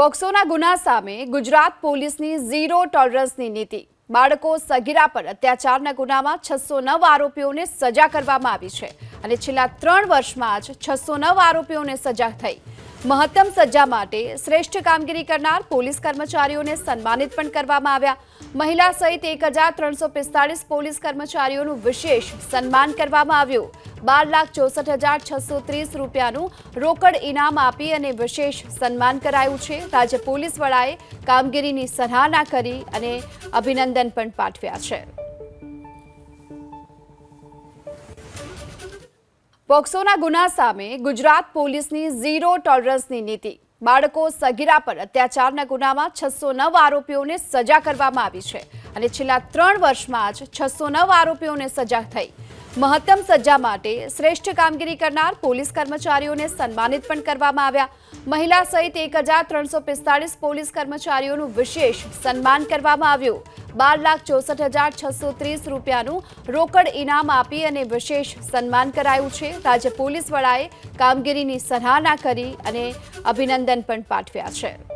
પોક્સોના ગુના સામે ગુજરાત પોલીસની ઝીરો ટોલરન્સની નીતિ. બાળકો સગીરા પર અત્યાચારના ગુનામાં છસો નવ આરોપીઓને સજા કરવામાં આવી છે અને છેલ્લા ત્રણ વર્ષમાં જ છસો નવ આરોપીઓને સજા થઈ. મહત્તમ સજા માટે શ્રેષ્ઠ કામગીરી કરનાર પોલીસ કર્મચારીઓને સન્માનિત પણ કરવામાં આવ્યા. મહિલા સહિત એક પોલીસ કર્મચારીઓનું વિશેષ સન્માન કરવામાં આવ્યું. બાર લાખ ચોસઠ હજાર છસો ત્રીસ રૂપિયાનું રોકડ ઇનામ આપી અને વિશેષ સન્માન કરાયું છે. રાજ્ય પોલીસ વડાએ કામગીરીની સરાહના કરી અને અભિનંદન પણ પાઠવ્યા છે. પોક્સોના ગુના સામે ગુજરાત પોલીસની ઝીરો ટોલરન્સની નીતિ. બાળકો સગીરા પર અત્યાચારના ગુનામાં છસો નવ આરોપીઓને સજા કરવામાં આવી છે અને છેલ્લા ત્રણ વર્ષમાં જ છસો નવ આરોપીઓને સજા થઈ. મહત્તમ સજા માટે શ્રેષ્ઠ કામગીરી કરનાર પોલીસ કર્મચારીઓને સન્માનિત પણ કરવામાં આવ્યા. મહિલા સહિત એક પોલીસ કર્મચારીઓનું વિશેષ સન્માન કરવામાં આવ્યું. બાર લાખ ચોસઠ હજાર છસો ત્રીસ રૂપિયાનું રોકડ ઇનામ આપી અને વિશેષ સન્માન કરાયું છે. રાજ્ય પોલીસ વડાએ કામગીરીની સરાહના કરી અને અભિનંદન પણ પાઠવ્યા છે.